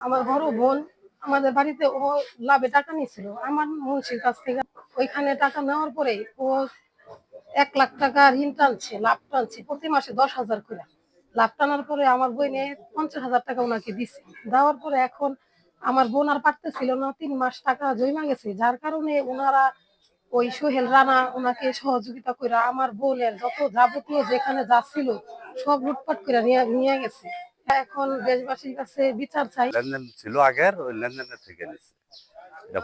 আমার বড় বোন, আমাদের বাড়িতে ও লাভে টাকা নিয়েছিল। আমার মুন্সির কাছ থেকে ওইখানে টাকা নেওয়ার পরে ও এক লাখ টাকা ঋণ টানছে, লাভ টানছে, প্রতি মাসে দশ হাজার করে। লাভ টানার পরে আমার বইনে পঞ্চাশ হাজার টাকা ওনাকে দিছে। দেওয়ার পরে এখন আমার বোন আর পারতেছিল না, তিন মাস টাকা জমা গেছে, যার কারণে ওনারা ওই সোহেল রানা ওনাকে সহযোগিতা করে আমার বোনের যত যাবতীয় যেখানে যাচ্ছিল সব লুটপাট করে নিয়ে নিয়ে গেছে। এখন দেশবাসীর কাছে বিচার চাই। লেনদেন ছিল আগের ওই লেনদেনের থেকে নিচ্ছে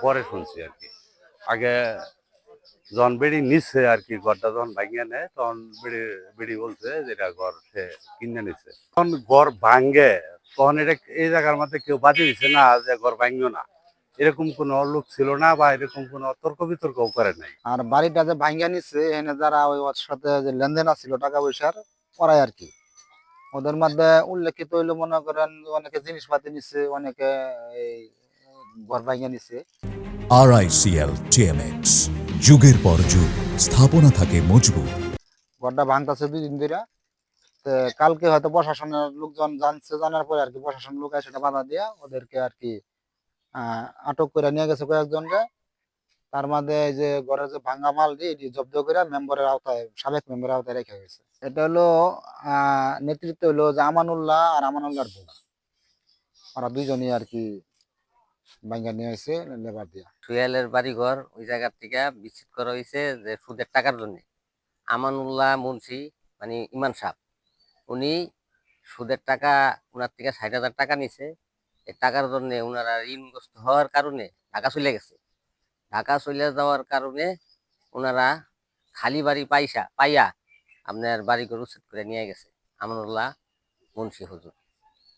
পরে শুনছি আর কি। আগে যখন বেড়ি নিচ্ছে আর কি ঘরটা যখন ভাঙিয়ে নেয় তখন বেড়ি বেড়ি বলছে যে এটা ঘর সে কিনে নিচ্ছে তখন ঘর ভাঙ্গে তখন এটা এই জায়গার মধ্যে কেউ বাদি দিচ্ছে না যে ঘর ভাঙিও না। এরকম কোনো লোক ছিল না বা এরকম কোনো তর্ক বিতর্ক করে নাই। আর বাড়িটা যে ভাঙ্গা নিচ্ছে এখানে যারা ওই ওর সাথে যে লেনদেন আছিল টাকা পয়সার ওরাই আর কি। ওদের মধ্যে উল্লেখিত হইল মনে করেন অনেকে জিনিসপাতি নিচ্ছে অনেকে এই ঘর ভাঙ্গা নিচ্ছে আরআইসিএল টিএমএক্স যুগের পর যুগ স্থাপনা থাকে মজবুত। ঘরটা ভাঙতেছে দুই দিন ধরে তো কালকে হয়তো প্রশাসনের লোকজন জানছে জানার পরে আর কি প্রশাসন লোক সেটা বাধা দিয়া ওদেরকে আর কি আহ, আটক করে নিয়ে গেছে কয়েকজনকে। তার মধ্যে যে ঘরের যে ভাঙ্গা মাল এটি জব্দ করে মেম্বারের আওতায়, সাবেক মেম্বারের আওতায় রেখে গেছে। এটা হলো নেতৃত্ব হলো যে আমানুল্লাহ আর আমানুল্লাহর বোন ওরা দুইজনই আর কি ভাঙ্গা নিয়ে এসে লেবার দিয়া। সুয়েলের বাড়িঘর ওই জায়গার থেকে বিচ্ছিত করা হয়েছে যে সুদের টাকার জন্য। আমানুল্লাহ মুন্সি মানে ইমান সাহ উনি সুদের টাকা ওনার থেকে ষাট হাজার টাকা নিছে। এই টাকার জন্য ওনারা ঋণগ্রস্ত হওয়ার কারণে ঢাকা চলে গেছে। ঢাকা চলে যাওয়ার কারণে ওনারা খালি বাড়ি পাইসা, পাইয়া আপনার বাড়ি বাড়িঘর উচ্ছেদ করে নিয়ে গেছে। আমানুল্লাহ মুন্সি হুজুর।